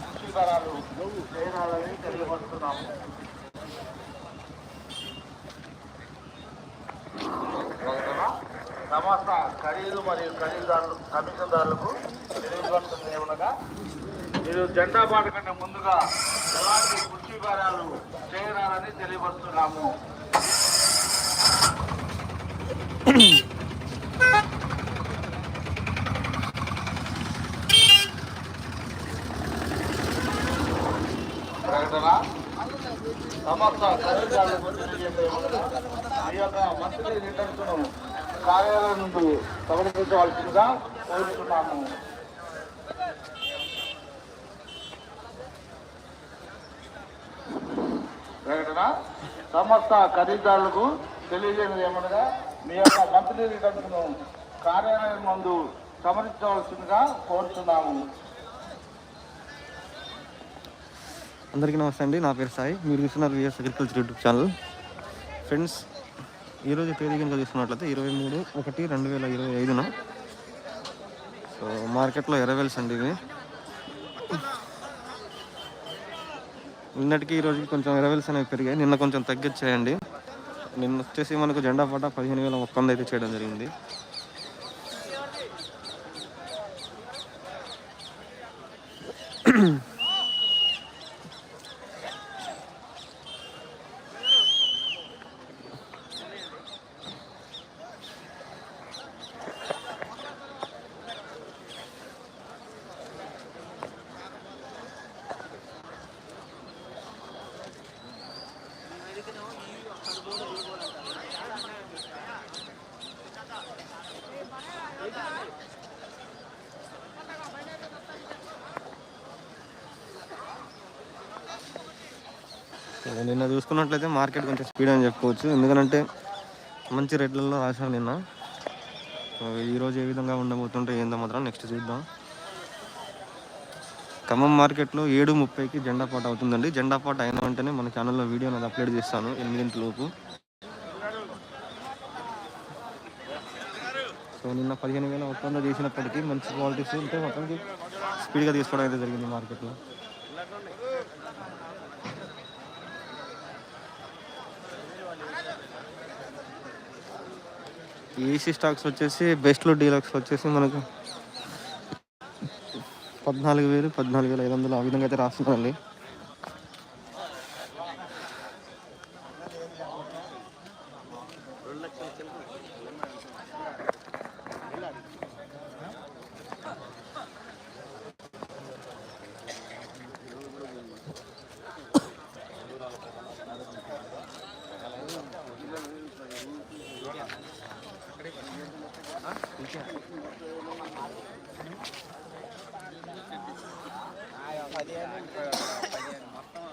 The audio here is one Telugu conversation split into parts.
పుష్టికరాలు చేయాలని తెలియపరుస్తున్నాము ప్రకటన సమస్త ఖరీదు మరియు ఖరీదారులు కమిషన్దారులకు తెలియపరుస్తుంది మీరు జెండా పాట కంటే ముందుగా ఎలాంటి పుష్టికారాలు చేయాలని తెలియపరుస్తున్నాము ప్రకటన సమస్త ఖరీదారులకు తెలియజేయమనగా ఈ యొక్క మంత్రి రిటర్న్స్ను కార్యాలయం నుండి సమర్పించవలసిందిగా కోరుతున్నాము. ప్రకటన సమస్త ఖరీదారులకు తెలియజేయడం ఏమనగా మీ యొక్క మంత్లీ రిటర్న్స్ను కార్యాలయం ముందు సమర్పించవలసిందిగా కోరుతున్నాము. అందరికీ నమస్తే అండి. నా పేరు సాయి. మీరు చూస్తున్నారు VS agriculture YouTube channel friends ఈరోజు తేదీ కనుక చూసుకున్నట్లయితే ఇరవై మూడు ఒకటి రెండు వేల ఇరవై ఐదున. సో మార్కెట్లో ఎరవేల్స్ అండి ఇవి. నిన్నటికి ఈరోజుకి కొంచెం ఎరవేల్స్ అనేవి పెరిగాయి. నిన్న కొంచెం తగ్గించాయండి నిన్న వచ్చేసి మనకు జెండా పాట పదిహేను వేల ఒక్క వంద అయితే చేయడం జరిగింది. నిన్న చూసుకున్నట్లయితే మార్కెట్ కొంచెం స్పీడ్ అని చెప్పుకోవచ్చు. ఎందుకంటే మంచి రేట్లలో రాశాను నిన్న. ఈరోజు ఏ విధంగా ఉండబోతుంటే ఏందో మాత్రం నెక్స్ట్ చూద్దాం. ఖమ్మం మార్కెట్లో ఏడు ముప్పైకి జెండా పాట అవుతుందండి. జెండా పాట అయిన వెంటనే మన ఛానల్లో వీడియో నేను అప్లోడ్ చేస్తాను ఎనిమిదింటి లోపు. సో నిన్న పదిహేను వేల ఒప్పందం చేసినప్పటికీ మంచి క్వాలిటీస్ ఉంటే మొత్తానికి స్పీడ్గా తీసుకోవడం అయితే జరిగింది మార్కెట్లో. ఏసీ స్టాక్స్ వచ్చేసి బెస్ట్లో డీలక్స్ వచ్చేసి మనకు పద్నాలుగు వేలు పద్నాలుగు వేల ఐదు వందలు ఆ విధంగా అయితే రాస్తుందండి పదిహేను మొత్తం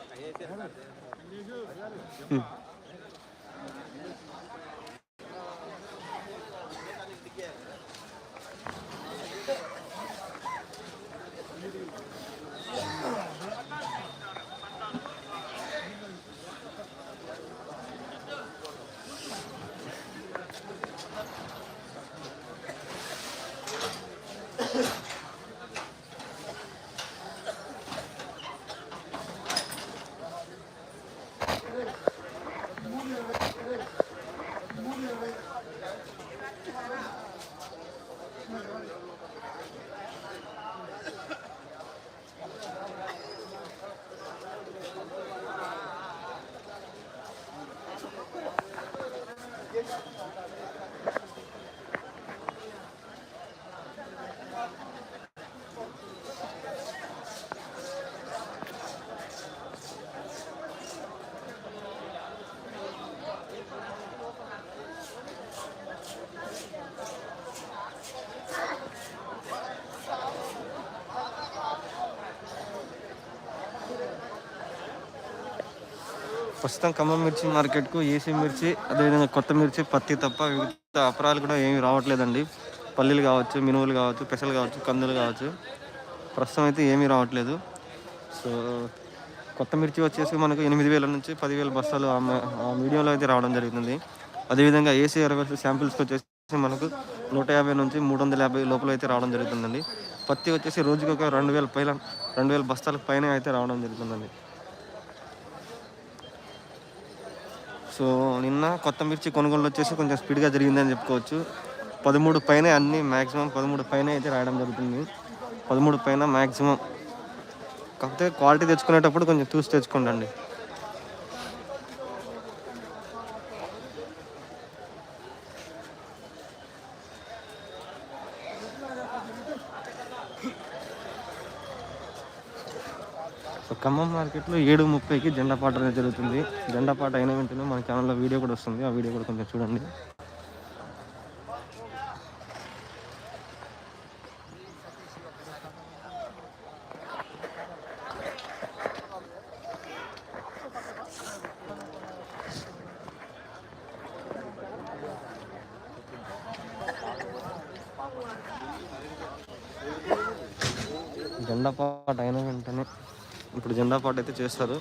ప్రస్తుతం ఖమ్మం మిర్చి మార్కెట్కు ఏసీ మిర్చి అదేవిధంగా కొత్త మిర్చి పత్తి తప్ప వివిధ అపరాలు కూడా ఏమీ రావట్లేదండి. పల్లీలు కావచ్చు మినువులు కావచ్చు పెసలు కావచ్చు కందులు కావచ్చు. ప్రస్తుతం అయితే ఏమీ రావట్లేదు. సో కొత్త మిర్చి వచ్చేసి మనకు ఎనిమిది వేల నుంచి పదివేల బస్తాలు ఆ ఆ మీడియంలో అయితే రావడం జరుగుతుంది. అదేవిధంగా ఏసీ అరవై శాంపిల్స్కి వచ్చేసి మనకు నూట యాభై నుంచి మూడు వందల యాభై లోపల అయితే రావడం జరుగుతుందండి. పత్తి వచ్చేసి రోజుకి ఒక రెండు వేల పైన రెండు వేల బస్తాలకు పైన అయితే రావడం జరుగుతుందండి. సో నిన్న కొత్త మిర్చి కొనుగోలు వచ్చేసి కొంచెం స్పీడ్గా జరిగిందని చెప్పుకోవచ్చు. పదమూడు పైన అన్ని మ్యాక్సిమం పదమూడు పైన అయితే రాయడం జరుగుతుంది. పదమూడు పైన మ్యాక్సిమం కాకపోతే క్వాలిటీ తెచ్చుకునేటప్పుడు కొంచెం చూసి తెచ్చుకోండి ఖమ్మం మార్కెట్లో ఏడు ముప్పైకి జెండా పాట అనేది జరుగుతుంది. జెండా పాట అయిన వెంటనే మన ఛానల్లో వీడియో కూడా వస్తుంది. ఆ వీడియో కూడా కొంచెం చూడండి. జెండా పాట అయిన వెంటనే ఇప్పుడు జెండా పాట అయితే చేస్తారు.